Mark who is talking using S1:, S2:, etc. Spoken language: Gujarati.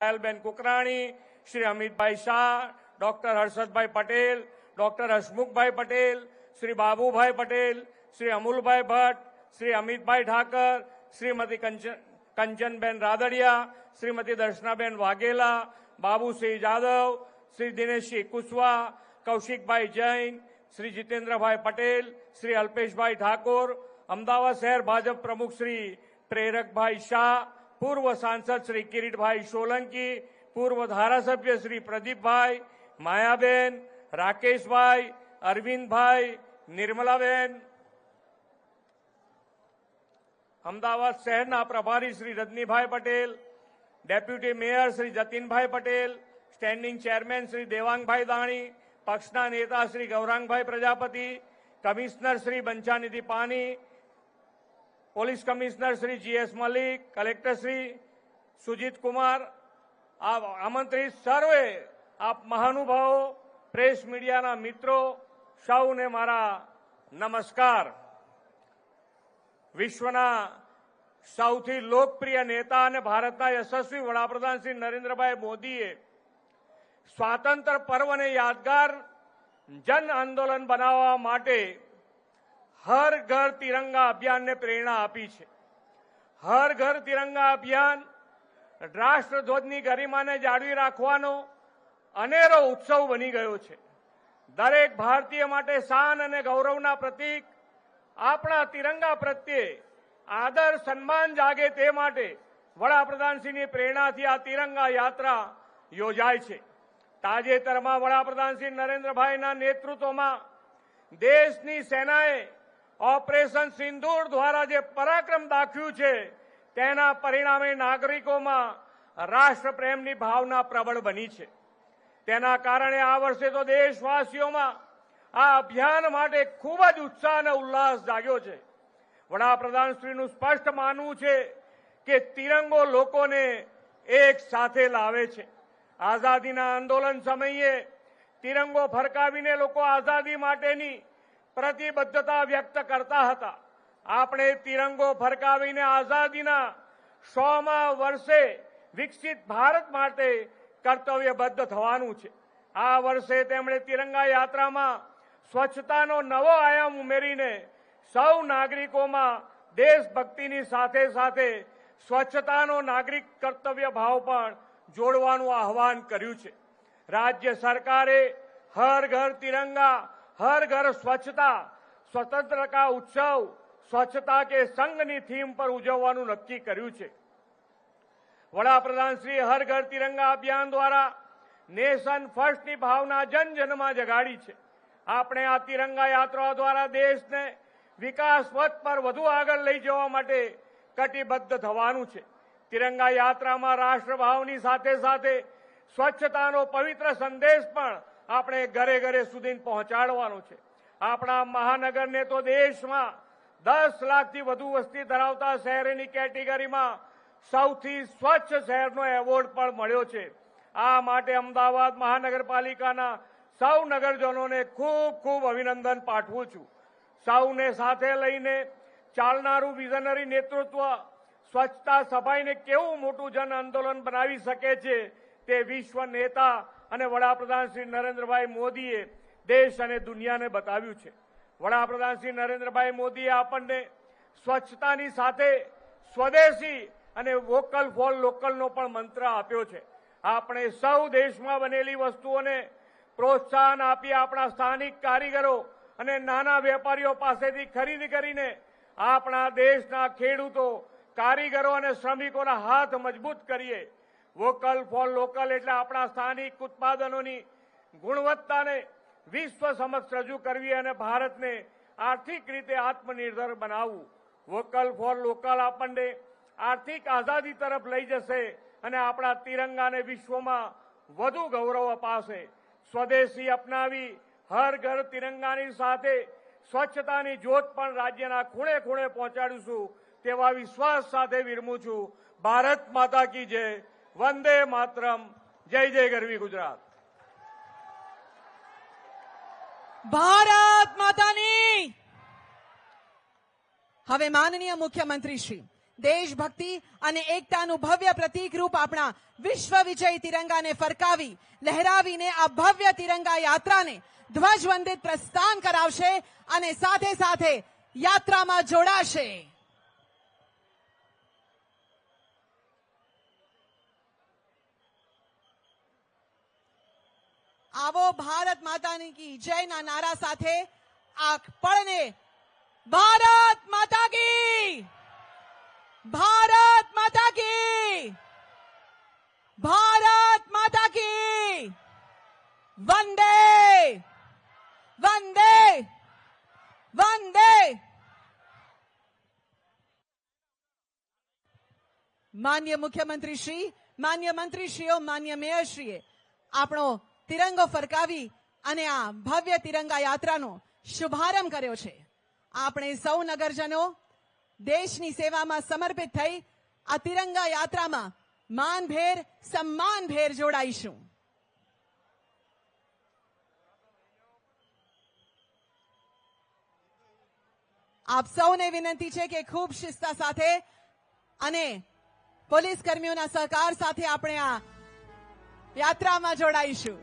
S1: પાયલબેન કુકરાણી શ્રી અમિતભાઈ શાહ ડોક્ટર હર્ષદભાઈ પટેલ ડોક્ટર હસમુખભાઈ પટેલ શ્રી બાબુભાઈ પટેલ શ્રી અમુલભાઈ ભટ્ટ શ્રી અમિતભાઈ ઠાકર શ્રીમતી કંચન કંચનબેન રાદડિયા શ્રીમતી દર્શનાબેન વાઘેલા બાબુસિંહ જાદવ શ્રી દિનેશસિંહ કુશવા કૌશિકભાઈ જૈન શ્રી જીતેન્દ્રભાઈ પટેલ શ્રી અલ્પેશભાઈ ઠાકોર અમદાવાદ શહેર ભાજપ પ્રમુખ શ્રી પ્રેરકભાઈ શાહ પૂર્વ સાંસદ શ્રી કિરીટભાઈ સોલંકી પૂર્વ ધારાસભ્ય શ્રી પ્રદીપભાઈ માયાબેન રાકેશભાઈ અરવિંદભાઈ નિર્મલાબેન અમદાવાદ શહેરના પ્રભારી Shri Rajnibhai Patel deputy mayor Shri Jatinbhai Patel standing chairman Shri Devangbhai Dani પક્ષના નેતા શ્રી ગૌરાંગભાઈ પ્રજાપતિ કમિશનર શ્રી બંછાનિધિ પાની police commissioner Shri G S Malik, collector Shri Sujit Kumar આ આમંત્રિત સર્વે આપ મહાનુભાવો, પ્રેસ મીડિયાના મિત્રો, સૌને મારા નમસ્કાર. વિશ્વના સૌથી લોકપ્રિય નેતા અને ભારતના યશસ્વી વડાપ્રધાન શ્રી નરેન્દ્રભાઈ મોદીએ સ્વાતંત્ર્ય પર્વને યાદગાર જન આંદોલન બનાવવા માટે હર ઘર તિરંગા અભિયાનને પ્રેરણા આપી છે. હર ઘર તિરંગા અભિયાન રાષ્ટ્રધ્વજની ગરિમાને જાળવી રાખવાનો અનેરો ઉત્સવ બની ગયો છે. દરેક ભારતીય માટે શાન અને ગૌરવના પ્રતીક આપણા તિરંગા પ્રત્યે આદર સન્માન જાગે તે માટે વડાપ્રધાનશ્રીની પ્રેરણાથી આ તિરંગા યાત્રા યોજાય છે. તાજેતરમાં વડાપ્રધાન શ્રી નરેન્દ્રભાઈના નેતૃત્વમાં દેશની સેનાએ ઓપરેશન સિંદૂર દ્વારા જે પરાક્રમ દાખ્યું છે, તેના પરિણામે નાગરિકોમાં રાષ્ટ્રપ્રેમની ભાવના પ્રબળ બની છે. તેના કારણે આ વર્ષે તો દેશવાસીઓમાં આ અભિયાન માટે ખૂબ જ ઉત્સાહ અને ઉલ્લાસ જાગ્યો છે. વડાપ્રધાન શ્રીનું સ્પષ્ટ માનવું છે કે તિરંગો લોકોને એક સાથે લાવે છે. આઝાદીના આંદોલન સમયે તિરંગો ફરકાવીને લોકો આઝાદી માટેની પ્રતિબદ્ધતા વ્યક્ત કરતા હતા. આપણે તિરંગો ફરકાવીને આઝાદીના સોમાં વર્ષે વિકસિત ભારત માટે કર્તવ્યબદ્ધ થવાનું છે. આ વર્ષે તેમણે તિરંગા યાત્રામાં સ્વચ્છતાનો નવો આયામ ઉમેરીને સૌ નાગરિકોમાં દેશભક્તિની સાથે સાથે સ્વચ્છતાનો નાગરિક કર્તવ્ય ભાવ પણ જોડવાનું આહવાન કર્યું છે. રાજ્ય સરકારે હર ઘર તિરંગા હર ઘર સ્વચ્છતા સ્વતંત્રતા ઉત્સવ, સ્વચ્છતા કે સંઘની થીમ પર ઉજવવાનું નક્કી કર્યું છે. વડાપ્રધાન શ્રી હર ઘર તિરંગા અભિયાન દ્વારા નેશન ફર્સ્ટની ભાવના જન જનમાં જગાડી છે. આપણે આ તિરંગા યાત્રા દ્વારા દેશને વિકાસ પથ પર વધુ આગળ લઈ જવા માટે કટિબદ્ધ થવાનું છે. તિરંગા યાત્રામાં રાષ્ટ્રભાવની સાથે સાથે સ્વચ્છતાનો પવિત્ર સંદેશ પણ આપણે ઘરે ઘરે સુધી પહોંચાડવાનું છે. આપણા મહાનગરને તો દેશમાં દસ લાખથી વધુ વસ્તી ધરાવતા શહેરની કેટેગરીમાં સૌથી સ્વચ્છ શહેરનો એવોર્ડ પણ મળ્યો છે. આ માટે અમદાવાદ મહાનગરપાલિકાના સૌ નગરજનોને ખૂબ ખૂબ અભિનંદન પાઠવું છું. સૌને સાથે લઈને ચાલનારું વિઝનરી નેતૃત્વ સ્વચ્છતા સફાઈને કેવું મોટું જન આંદોલન બનાવી શકે છે તે વિશ્વ નેતા અને વડાપ્રધાન શ્રી નરેન્દ્રભાઈ મોદીએ દેશ અને દુનિયાને બતાવ્યું છે. વડાપ્રધાન શ્રી નરેન્દ્રભાઈ મોદીએ આપણને સ્વચ્છતાની સાથે સ્વદેશી અને વોકલ ફોર લોકલનો પણ મંત્ર આપ્યો છે. આપણે સૌ દેશમાં બનેલી વસ્તુઓને પ્રોત્સાહન આપી આપણા સ્થાનિક કારીગરો અને નાના વેપારીઓ પાસેથી ખરીદી કરીને આપણા દેશના ખેડૂતો, કારીગરો અને શ્રમિકોના હાથ મજબૂત કરીએ. વોકલ ફોર લોકલ એટલે આપણા સ્થાનિક ઉત્પાદનોની ગુણવત્તાને વિશ્વ સમક્ષ રજૂ કરવી અને ભારતને આર્થિક રીતે આત્મનિર્ભર બનાવવું. વોકલ ફોર લોકલ આપણને આર્થિક આઝાદી તરફ લઈ જશે અને આપણા તિરંગાને વિશ્વમાં વધુ ગૌરવ અપાશે. સ્વદેશી અપનાવી હર ઘર તિરંગાની સાથે સ્વચ્છતાની જ્યોત પણ રાજ્યના ખૂણે ખૂણે પહોંચાડીશું તેવા વિશ્વાસ સાથે વિરમું છું. ભારત માતા કી જય. વંદે માતરમ. જય જય ગરવી ગુજરાત.
S2: ભારત માતાની. હવે માનનીય મુખ્યમંત્રી શ્રી દેશભક્તિ અને એકતાનું ભવ્ય પ્રતીકરૂપ આપણા વિશ્વ વિજય તિરંગાને ફરકાવી, લહેરાવીને આ ભવ્ય તિરંગા યાત્રાને ધ્વજવંદિત પ્રસ્થાન કરાવશે અને સાથે સાથે યાત્રામાં જોડાશે. આવો ભારત માતાની કી જયના નારા સાથે આંખ પળને ભારત માતા કી! ભારત માતા કી! ભારત માતા કી! વંદે! વંદે! વંદે! માન્ય મુખ્યમંત્રી શ્રી માન્ય મંત્રીશ્રીઓ, માન્ય મેયરશ્રીએ આપણો તિરંગો ફરકાવી અને આ ભવ્ય તિરંગા યાત્રાનો શુભારંભ કર્યો છે. આપણે સૌ નગરજનો દેશની સેવામાં સમર્પિત થઈ આ તિરંગા યાત્રામાં માનભેર, સન્માનભેર જોડાઈશું. આપ સૌને વિનંતી છે કે ખૂબ શિસ્તા સાથે અને પોલીસ કર્મીઓના સહકાર સાથે આપણે આ યાત્રામાં જોડાઈશું.